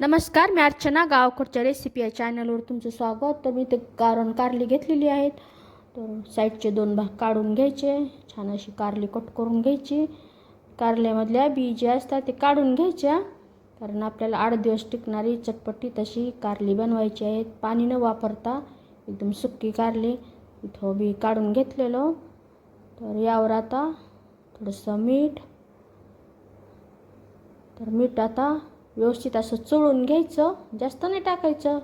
नमस्कार मी अर्चना गावकडच्या रेसिपी या चॅनलवर तुमचं स्वागत. तर मी ते कारण कारली घेतलेली आहेत. तर साईडचे दोन भाग काढून घ्यायचे. छान अशी कारली कट करून घ्यायची. कारल्यामधल्या बी जे असतात ते काढून घ्यायच्या. कारण आपल्याला आठ दिवस टिकणारी चटपटी तशी कारली बनवायची आहेत पाणी न वापरता एकदम सुक्की कारली. इथं बी काढून घेतलेलं. तर यावर आता थोडंसं मीठ. तर मीठ आता व्यवस्थित असं चोळून घ्यायचं जास्त नाही टाकायचं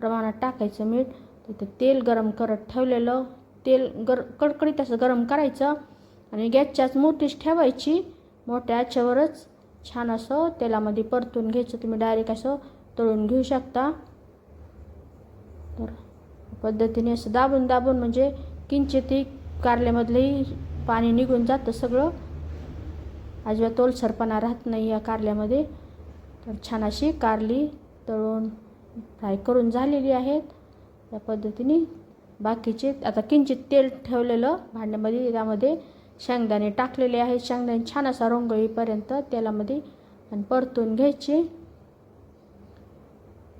प्रमाणात टाकायचं मीठ. तिथं तेल गरम करत ठेवलेलं तेल गर कडकडीत असं गरम करायचं आणि गॅसच्याच मोठीच ठेवायची. मोठ्या याच्यावरच छान असं तेलामध्ये परतून घ्यायचं. तुम्ही डायरेक्ट असं तळून घेऊ शकता. तर पद्धतीने असं दाबून दाबून म्हणजे किंचितही कारल्यामधलंही पाणी निघून जातं सगळं. अजिबात ओलसरपणा राहत नाही या कारल्यामध्ये. छान अशी कारली तळून फ्राय करून झालेली आहेत. या पद्धतीने बाकीचे आता किंचित तेल ठेवलेलं भांड्यामध्ये त्यामध्ये शेंगदाणे टाकलेले आहेत. शेंगदाणे छान असा रंग येईपर्यंत तेलामध्ये आणि परतून घ्यायचे.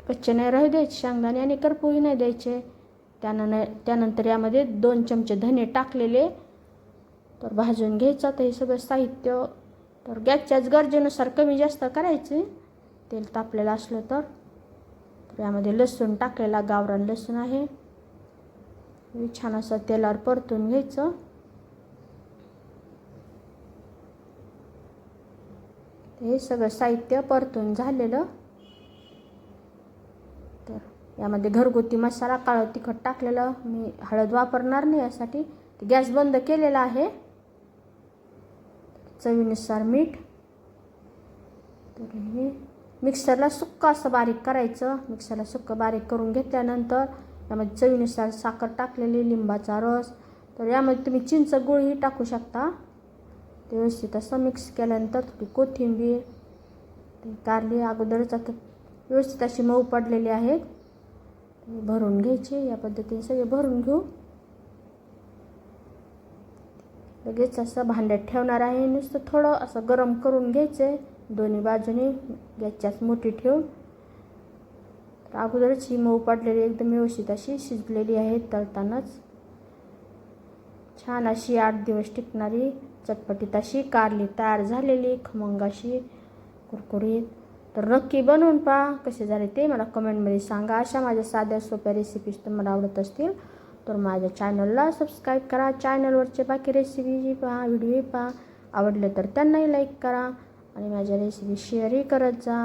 कच्चे नाही राहू द्यायचे शेंगदाणे आणि करपोही नाही द्यायचे. त्यानं त्यानंतर यामध्ये दोन चमचे धने टाकलेले. तर भाजून घ्यायचं. तर हे सगळं साहित्य तर गॅसच्याच गरजेनुसार कमी जास्त करायचे. तेल तापलेलं असलं तर. यामध्ये लसूण टाकलेला गावरान लसूण आहे. छान असं तेलावर परतून घ्यायचं. हे सगळं साहित्य परतून झालेलं. तर यामध्ये घरगुती मसाला काळं तिखट टाकलेलं. मी हळद वापरणार नाही यासाठी. गॅस बंद केलेला आहे. चवीनुसार मीठ. तर हे मिक्सरला सुक्कं असं बारीक करायचं. मिक्सरला सुक्कं बारीक करून घेतल्यानंतर यामध्ये चवीनुसार साखर टाकलेली लिंबाचा रस. तर यामध्ये तुम्ही चिंच गुळही टाकू शकता. ते व्यवस्थित असं मिक्स केल्यानंतर थोडी कोथिंबीर ते कारली अगोदरच आता व्यवस्थित अशी मऊ पडलेली आहेत. भरून घ्यायचे. या पद्धतीने सगळे भरून घेऊ. लगेच असं भांड्यात ठेवणार आहे. नुसतं थोडं असं गरम करून घ्यायचं आहे दोन्ही बाजूने गॅसच्याच मोठी ठेवून. तर अगोदरच ही मऊ पडलेली एकदम व्यवस्थित अशी शिजलेली आहे तळतानाच. छान अशी आठ दिवस टिकणारी चटपटीत अशी कारली तयार झालेली खमंग अशी कुरकुरीत. तर नक्की बनवून पहा कसे झाले ते मला कमेंटमध्ये सांगा. अशा माझ्या साध्या सोप्या रेसिपीज तुम्हाला आवडत असतील तर माझ्या चॅनलला सबस्क्राईब करा. चॅनलवरचे बाकी रेसिपी पहा व्हिडिओ पहा. आवडले तर त्यांनाही लाईक करा. आणि माझ्या रेसिपी शेअरही करत जा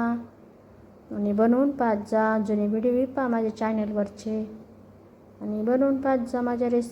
आणि बनवून पाहत जा. जुने व्हिडिओही पहा माझ्या चॅनलवरचे आणि बनवून पाहत जा माझ्या रेसिपी